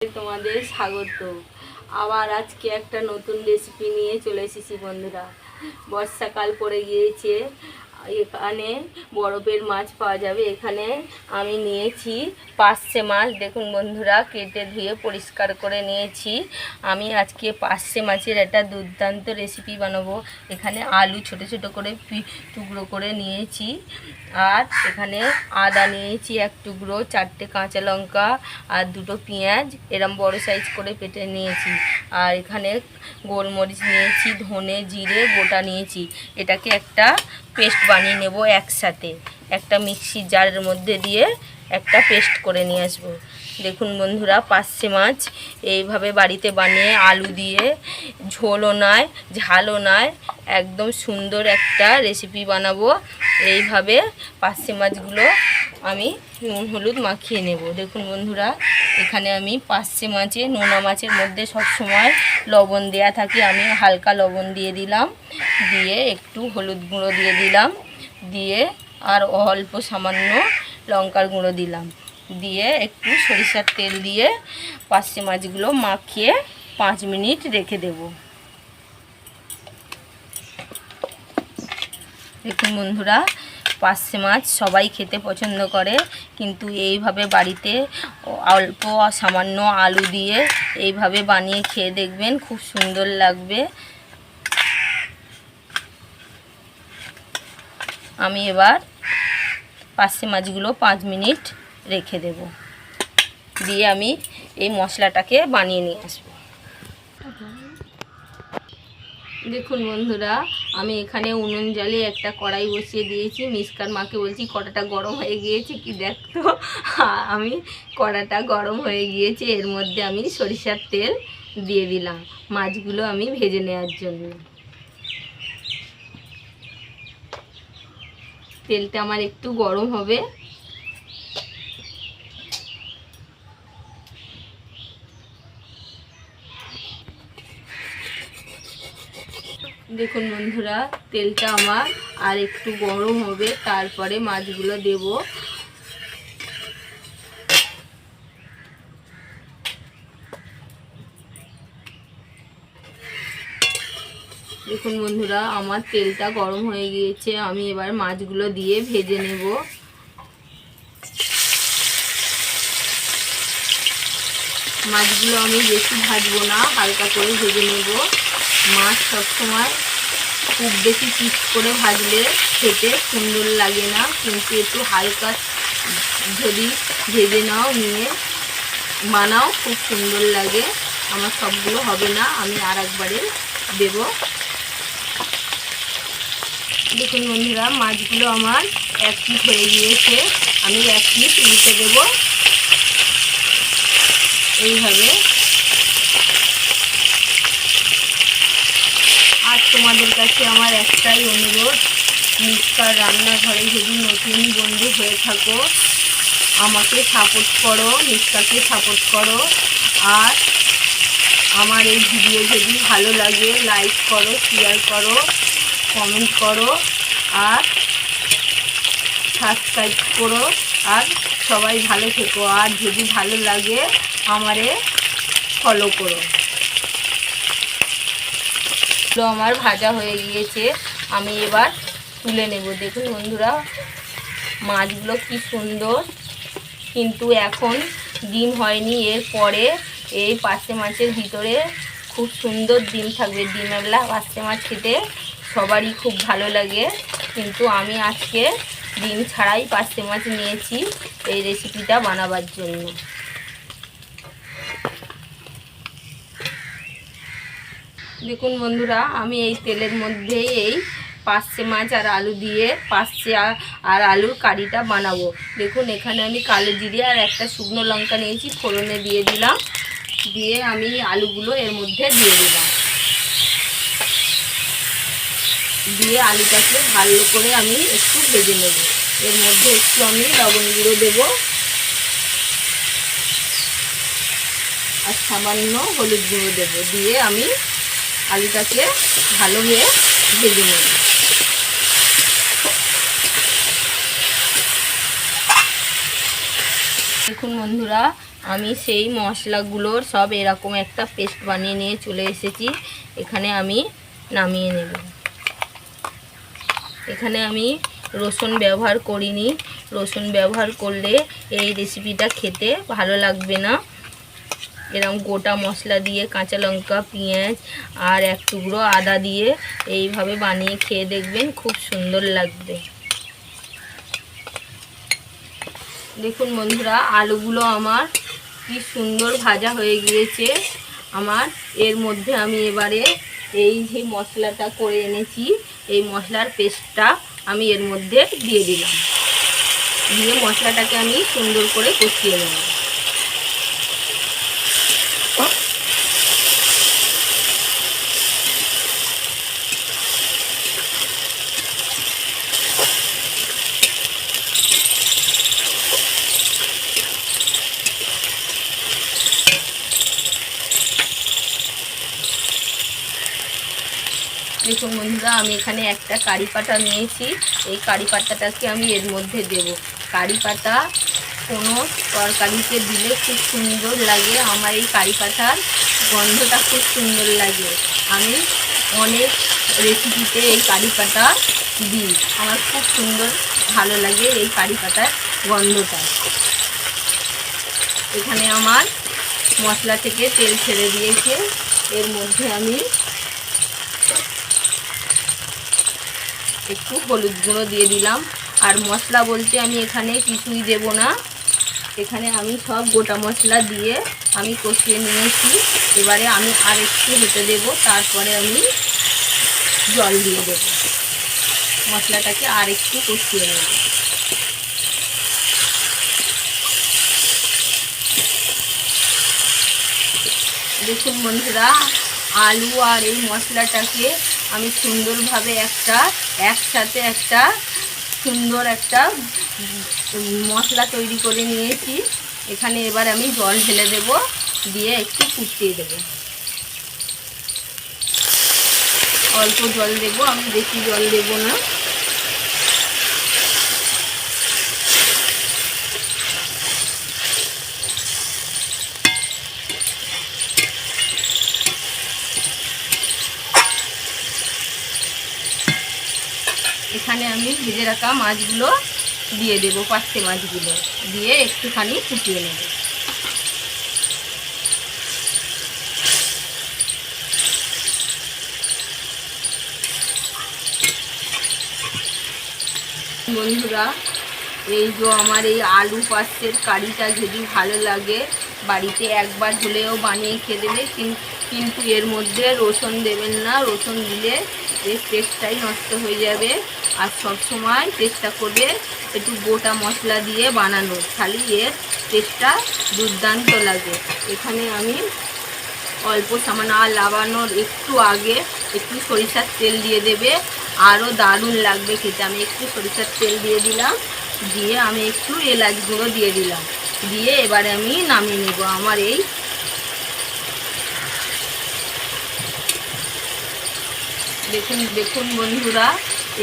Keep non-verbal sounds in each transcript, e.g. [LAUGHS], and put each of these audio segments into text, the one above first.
তোমাদের স্বাগত। আবার আজকে একটা নতুন রেসিপি নিয়ে চলে এসেছি বন্ধুরা। বর্ষাকাল পড়ে গিয়েছে এখানে বরফের মাছ পাওয়া যাবে। এখানে আমি নিয়েছি পার্শে মাছ। দেখুন বন্ধুরা, কেটে ধুয়ে পরিষ্কার করে নিয়েছি। আমি আজকে পার্শে মাছের একটা দুর্দান্ত রেসিপি বানাবো। এখানে আলু ছোট ছোট করে টুকরো করে নিয়েছি। আর এখানে আদা নিয়েছি এক টুকরো, চারটে কাঁচা লঙ্কা আর দুটো পেঁয়াজ। এরম বড় সাইজ করে পেটে নিয়েছি। আর এখানে গোলমরিচ নিয়েছি, ধনে জিরে গোটা নিয়েছি। এটাকে একটা পেস্ট বানিয়ে নেব একসাথে। একটা মিক্সি জারের মধ্যে দিয়ে একটা পেস্ট করে নিয়ে আসব। দেখুন বন্ধুরা, পার্শে মাছ। এইভাবে বাড়িতে বানিয়ে আলু দিয়ে, ঝোলও নয়, ঝালও নয়, একদম সুন্দর একটা রেসিপি বানাবো। এইভাবে পার্শে মাছগুলো আমি নুন, হলুদ মাখিয়ে নেব। দেখুন বন্ধুরা, এখানে আমি পার্শে মাছে, নোনা মাছের মধ্যে সবসময় লবণ দেয়া থাকে। আমি হালকা লবণ দিয়ে দিলাম। দিয়ে একটু হলুদ গুঁড়ো দিয়ে দিলাম। দিয়ে আর অল্প সামান্য লঙ্কার গুঁড়ো দিলাম। দিয়ে একটু সরিষার তেল দিয়ে পার্শে মাছগুলো মাখিয়ে পাঁচ মিনিট রেখে দেব। দেখুন বন্ধুরা পার্শে মাছ সবাই খেতে পছন্দ করে, কিন্তু এইভাবে বাড়িতে অল্প সামান্য আলু দিয়ে এইভাবে বানিয়ে খেয়ে দেখবেন খুব সুন্দর লাগবে। আমি এবার পার্শে মাছগুলো পাঁচ মিনিট রেখে দেব। দিয়ে আমি এই মশলাটাকে বানিয়ে নিয়ে আসব। দেখুন বন্ধুরা, আমি এখানে উনুন জালে একটা কড়াই বসিয়ে দিয়েছি। মিসকার মাকে বলছি, কড়াটা গরম হয়ে গিয়েছে কি দেখতো [LAUGHS] আমি, কড়াটা গরম হয়ে গিয়েছে, এর মধ্যে আমি সরিষার তেল দিয়ে দিলাম মাছগুলো আমি ভেজে নেওয়ার জন্য। তেলটা আমার একটু গরম হবে। দেখুন বন্ধুরা, তেলটা আমার আর একটু গরম হবে, তারপরে মাছগুলো দেব। দেখুন বন্ধুরা, আমার তেলটা গরম হয়ে গিয়েছে, আমি এবার মাছগুলো দিয়ে ভেজে নেব। মাছগুলো আমি বেশি ভাজবো না, হালকা করে ভেজে নেব। মাছ সবসময় খুব বেশি পিস করে ভাজলে খেতে সুন্দর লাগে না, কিন্তু একটু হালকা যদি ভেজে নাও, নিয়ে বানাও, খুব সুন্দর লাগে। আমার সবগুলো হবে না, আমি আর একবারে দেবো। দেখুন বন্ধুরা, মাছগুলো আমার এক পিস হয়ে গিয়েছে। আমি এক পিস উল্টে দেবো। এইভাবে। আর তোমাদের কাছে আমার একটাই অনুরোধ মিষ্কার রান্নাঘরে যদি নতুন বন্ধু হয়ে থাকো, আমাকে সাপোর্ট করো মিষ্কাকে সাপোর্ট করো। আর আমার এই ভিডিও যদি ভালো লাগে লাইক করো শেয়ার করো। কমেন্ট করো আর সাবস্ক্রাইব করো আর সবাই ভালো থেকো। আর যদি ভালো লাগে আমারে ফলো করো। আমার ভাজা হয়ে গিয়েছে। আমি এবার তুলে নেব। দেখুন বন্ধুরা, মাছগুলো কি সুন্দর। কিন্তু এখন ডিম হয়নি। এর পরে এই পার্শে মাছের ভিতরে খুব সুন্দর ডিম থাকবে। ডিমেরলা পার্শে মাছ খেতে সবারই খুব ভালো লাগে। কিন্তু আমি আজকে ডিম ছাড়াই পার্শে মাছ নিয়েছি এই রেসিপিটা বানাবার জন্য। দেখুন বন্ধুরা, আমি এই তেলের মধ্যে এই পার্শে মাছ আর আলু দিয়ে পার্শে আ- আর আলুর কারিটা বানাবো। দেখুন, এখানে আমি কালো জিরে আর একটা শুকনো লঙ্কা নিয়েছি, ফোড়নে দিয়ে দিলাম। দিয়ে আমি আলুগুলো এর মধ্যে দিয়ে দিলাম। দিয়ে আলুটাকে ভালো করে আমি একটু ভেজে নেব। এর মধ্যে একটু আমি লবণ গুঁড়ো দেবো আর সামান্য হলুদ গুঁড়ো দেবো। দিয়ে আমি আলুটাকে ভালোভাবে ভেজে নেব। দেখুন বন্ধুরা, আমি সেই মশলাগুলোর সব এরকম একটা পেস্ট বানিয়ে নিয়ে চলে এসেছি। এখানে আমি নামিয়ে নেব। এখানে আমি রসুন ব্যবহার করিনি। রসুন ব্যবহার করলে এই রেসিপিটা খেতে ভালো লাগবে না। এরকম গোটা মশলা দিয়ে কাঁচা লঙ্কা, পেঁয়াজ আর এক টুকরো আদা দিয়ে এইভাবে বানিয়ে খেয়ে দেখবেন খুব সুন্দর লাগবে। দেখুন বন্ধুরা, আলুগুলো আমার কি সুন্দর ভাজা হয়ে গিয়েছে। আমার এর মধ্যে আমি এবারে এই যে মশলাটা করে এনেছি এই মশলার পেস্টটা আমি এর মধ্যে দিয়ে দিলাম। দিয়ে মশলাটাকে আমি সুন্দর করে কষিয়ে নেব। দেখুন বন্ধুরা আমি এখানে একটা কারি পাতা নিয়েছি। এই কারি পাতাটাকে আমি এর মধ্যে দেব। কারি পাতা কোনো তরকারিতে দিলে খুব সুন্দর লাগে। আমার এই কারি পাতার গন্ধটা খুব সুন্দর লাগে। আমি অনেক রেসিপিতে এই কারি পাতা দিই। আমার খুব সুন্দর ভালো লাগে এই কারি পাতার গন্ধটা। এখানে আমার মশলা থেকে তেল ছেড়ে দিয়েছে। এর মধ্যে আমি একটু হলুদ গুঁড়ো দিয়ে দিলাম। আর মশলা বলতে আমি এখানে কিছুই দেব না। এখানে আমি সব গোটা মশলা দিয়ে আমি কষিয়ে নিয়েছি। এবারে আমি আর একটু হতে দেব, তারপরে আমি জল দিয়ে দেব। মশলাটাকে আর একটু কষিয়ে নেব। দেখুন বন্ধুরা, আলু আর এই মশলাটাকে আমি সুন্দরভাবে একটা, একসাথে একটা সুন্দর একটা মশলা তৈরি করে নিয়েছি। এখানে এবার আমি জল ঢেলে দেব, দিয়ে একটু ফুটিয়ে দেব। অল্প জল দেব, আমি বেশি জল দেব না এখানে আমি ভেজে রাখা মাছগুলো দিয়ে দেব, পাঁচটে মাছগুলো। দিয়ে একটুখানি ফুটিয়ে নেব। বন্ধুরা, এই যে আমার এই আলু পাস্তের কারিটা যদি ভালো লাগে বাড়িতে একবার হলেও বানিয়ে খেয়ে দেবে, কিন- কিন্তু এর মধ্যে রসুন দেবেন না। রসুন দিলে এর টেস্টটাই নষ্ট হয়ে যাবে। আর সবসময় চেষ্টা করবে একটু গোটা মশলা দিয়ে বানানো খালি এর টেস্টটা দুর্দান্ত লাগে। এখানে আমি অল্প সামান্য আর লাগানোর একটু আগে একটু সরিষার তেল দিয়ে দেবে। আরও দারুণ লাগবে খেতে। আমি একটু সরিষার তেল দিয়ে দিলাম, দিয়ে আমি একটু এলাচ গুঁড়ো দিয়ে দিলাম। দিয়ে এবারে আমি নামিয়ে নেব আমার এই দেখুন দেখুন বন্ধুরা,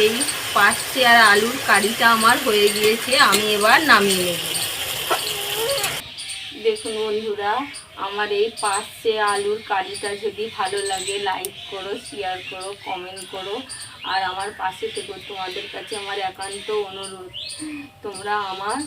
এই পাঁচটি আর আলুর কারিটা আমার হয়ে গিয়েছে, আমি এবার নামিয়ে নেব। দেখুন বন্ধুরা, আমার এই পাঁচশে আলুর কারিটা যদি ভালো লাগে লাইক করো শেয়ার করো কমেন্ট করো, আর আমার পাশে থেকে। তোমাদের কাছে আমার একান্ত অনুরোধ। তোমরা আমার